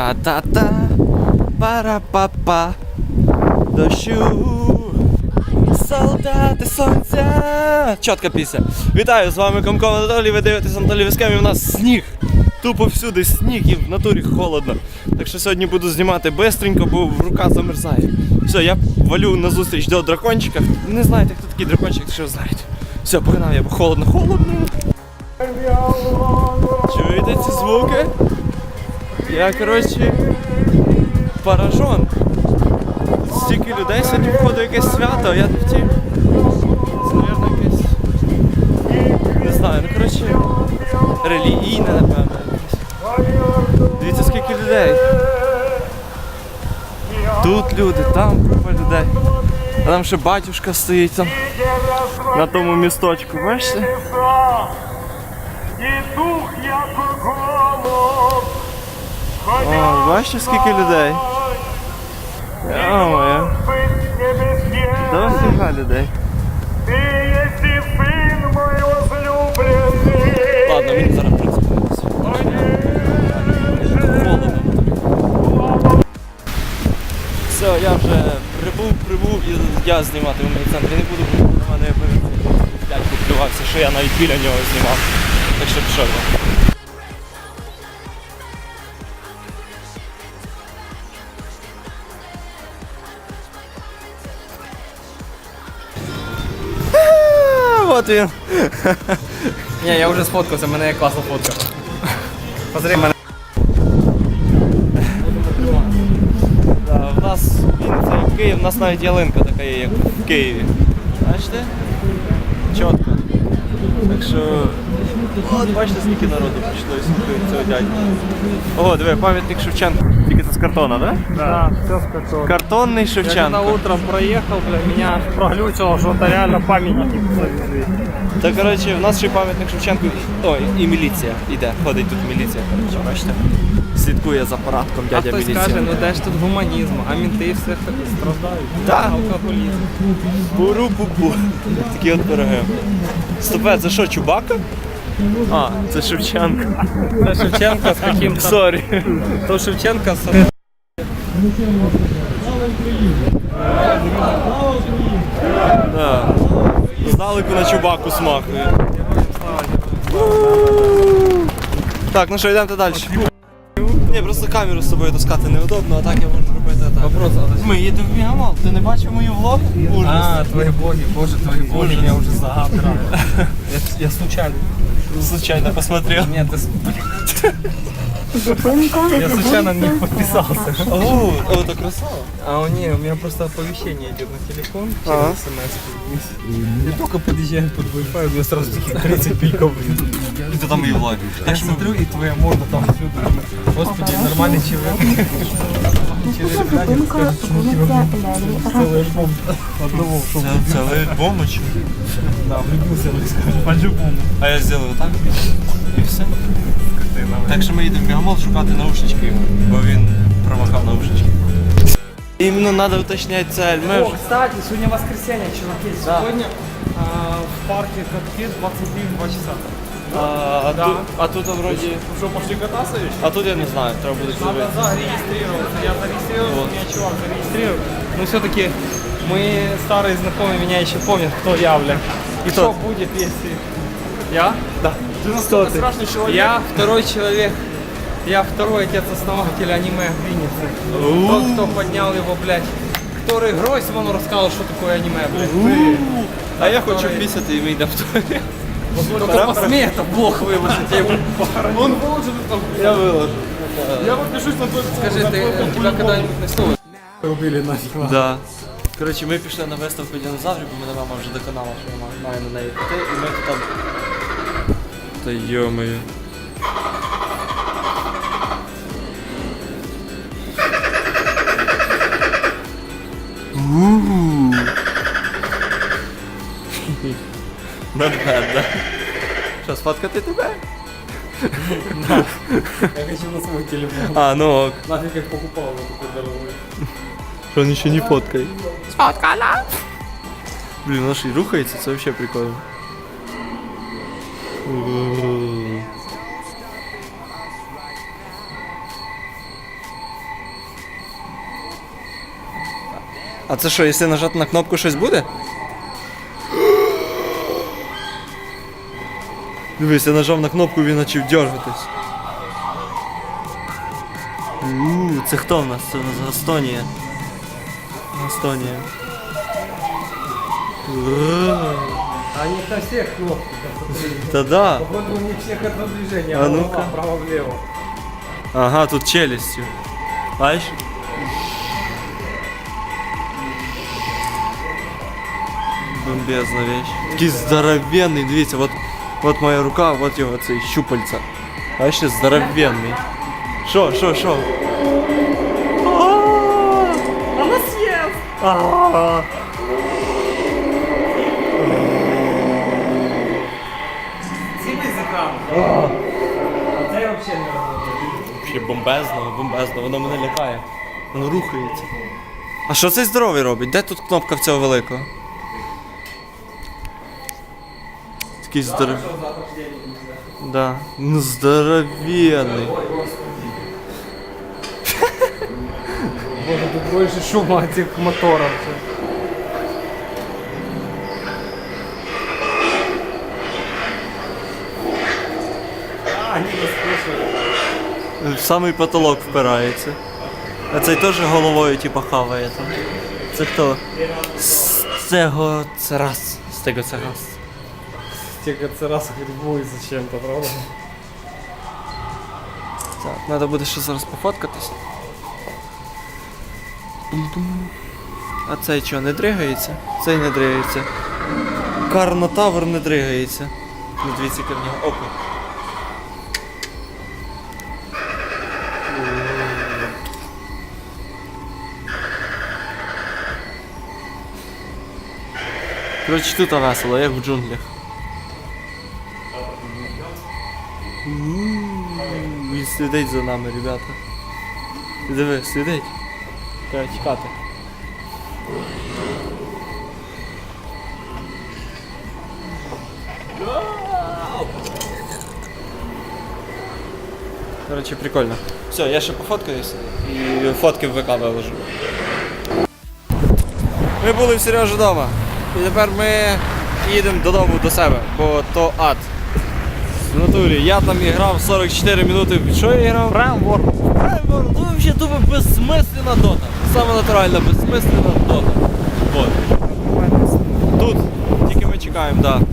Тра-та-та, пара-па-па, дощу, солдати сонця. Чітка пісня. Вітаю, з вами Комко Анатолій, ви дивитесь Анатолій і в нас сніг. Тупо всюди сніг і в натурі холодно. Так що сьогодні буду знімати бистренько, бо рука замерзає. Все, я валю на зустріч до дракончика. Не знаєте, хто такий дракончик, що знаєте. Все, погнав я, бо холодно, холодно. Чуєте ці звуки? Я, коротше, поражен. Стільки людей сьогодні входить якесь свято, а я не втім. Це, мабуть, якесь. Не знаю, ну коротше, релігійне, напевно. Дивіться, скільки людей. Тут люди, там купа людей. А там ще батюшка стоїть там на тому місточку, бачите? І дух як голод. О, бачите, скільки людей? Йо-моє. Да фіга людей. Ти єси син мой возлюблений. Ладно, мені зараз. Холодно. Все, я вже прибув, прибув і я знімати в моєму центрі не буду, бо на мене дядько плювався, що я навіть біля нього знімав. Так що пішов він. Ні, я вже сфоткався, мене є класна фотка. Позри мене. Да, в нас Вінниця як Київ, у нас навіть ялинка така є, як в Києві. Бачите? Чітко. Так що. От бачите, скільки народу прийшло і слухають цього дядька. Ого, диви, пам'ятник Шевченка. Тільки це з картона, да? Да, все з картону. Картонний Я когда Шевченко. утром проехал, бля, меня аж проглючило, что это реально памятники завезли. Та коротше, в нас ще пам'ятник Шевченку. і- Ой, і міліція іде. Ходить тут міліція. Коротше, бачите? Слідкує за парадком А дядя хтось міліція. каже, ну де ж тут гуманізм, а мінти все страдають. Да. Алкоголізм. Буру-бу-бу. Такі от пироги. Стопе, це що, Чубака? А, це Шевченко. Це Шевченко з каким-то... Сорі. То Шевченко з... Да. Здалеку на Чубаку смахує. Так, ну що, йдемо далі. Ні, просто камеру з собою таскати неудобно, а так я можу робити так. Вопрос, а Ми їдемо в Мігамал. Ти не бачив мою влог? Ужас. А, твои боги, боже, твои боги, я уже загадал. Я, я случайно. Случайно посмотрел. Нет, ты... с- Я случайно не подписался. О, о, это красава. А у не, у меня просто оповещение идет на телефон Ага. через смс. И только подъезжает под Wi-Fi, у меня сразу таких 30 пиков. Это там мої влоги. Я смотрю, и твоя морда там всюду. Господи, нормальный человек. Через экране скажет, что у тебя целый альбом одного, что Це, це альбом чи? да, влюбился, он скажет, по-любому. А я зроблю так і все. Так що ми їдемо в Мегамол шукати наушнички, бо він промахав наушнички. Іменно треба уточняти цель. Ми О, вже... кстати, сегодня воскресенье, чуваки. Сегодня а, в парке катки 22 часа. А, а, Да. тут, а тут вроді... Что, пошли кататься еще? А тут я не знаю, треба буде Надо зробити. зарегистрироваться. Я зарегистрировался, Вот. меня чувак зарегистрировал. Но все-таки мои старые знакомые меня еще помнят, кто я, бля. И Кто что ты? будет, если... Я? Да. Ты настолько страшный человек. Я второй человек. Я второй отец-основатель аниме в Виннице. Тот, кто поднял его, блядь. Который Гройсману рассказал, что такое аниме, блядь. А я хочу пісяти і вийде в туалет. Только посмей это плохо выложить, я его похороню. Он выложит это. Я виложу. Я подпишусь на твой... Скажи, ты, у тебя когда-нибудь носилось? Убили нафиг. Да. Коротше, ми пішли на виставку динозаврів, бо мене мама вже доконала, що я маю- маю на неї піти, і ми тут там. та йо-моє. Ууу. Not bad, да? Що, сфоткати тебе? Я хочу на свой телефон. А, ну ок. Нафиг как покупал вот такой дорогой. Що нічого не фоткай. Сфоткала! Блін, воно ж і рухається, це взагалі прикольно. А це що, якщо нажати на кнопку щось буде? Дивись, я нажав на кнопку, він почав дергатись. Ууу, це хто в нас? Це у нас Гастонія. Гастонія. Е. Ура. А не на всех кнопках. Та да. Походу у них всех одно движение. А ну-ка. Право-влево. Ага, тут челюстю. Бачиш? Бомбезна вещь. Такий здоровенний, дивіться, от, от моя рука, от його цей щупальця. Бачите, здоровенний. Що, що, що? Вона съест! Сиди з екрану. А це вообще не работает. Взагалі бомбезно, бомбезно, воно мене лякає. Воно рухається. А що цей здоровий робить? Де тут кнопка в цього великого? Такий здоров... Да. Ну здоровенний. Боже, тут больше шума от этих моторов. А, они нас В самий потолок впирається. А цей теж головою типа хаває там. Це хто? З цього це раз. З tego це раз. Тебе кажется, раз грибует зачем-то, правда? Так, треба буде ще зараз пофоткатись. А цей що, не дригається? Цей не дригається. Карнотавр не дригається. Ну дивіться, яке в нього око. Коротше, тут весело, як в джунглях. Він слідить за нами, ребята. Диви, слідить. Треба тікати. Короче, прикольно. Все, я ще пофоткаюсь і фотки в ВК виложу. Ми були в Сережі вдома. І тепер ми їдемо додому до себе, бо то ад. В натурі, я там іграв 44 минути. Що я грав? Фреймворк. Фреймворк, ну взагалі тупо безсмислена дота. Саме натуральна безсмислена дота. Вот. Тут. Тільки ми чекаємо, так. Да.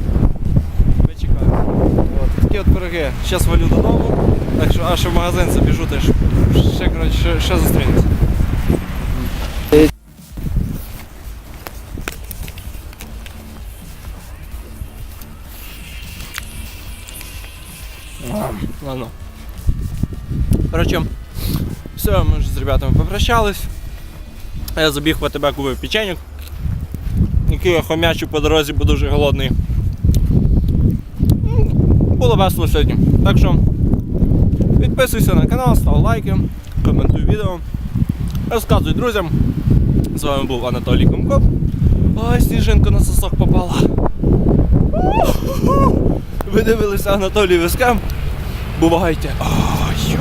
Ми чекаємо. От, такі от пироги. Зараз валю додому. Так що аж в магазин забіжу теж. Ще, коротше, ще, ще зустрінемося. Ладно. Короче, все, ми вже з ребятами попрощались. Я забіг по тебе купив печеньок, який я хомячу по дорозі, бо дуже голодний. Було весело сьогодні. Так що підписуйся на канал, став лайки, коментуй відео, розказуй друзям. З вами був Анатолій Комко. Ой, сніжинка на сосок попала. Ви дивилися Анатолій Вискам. Бувайте. Ой.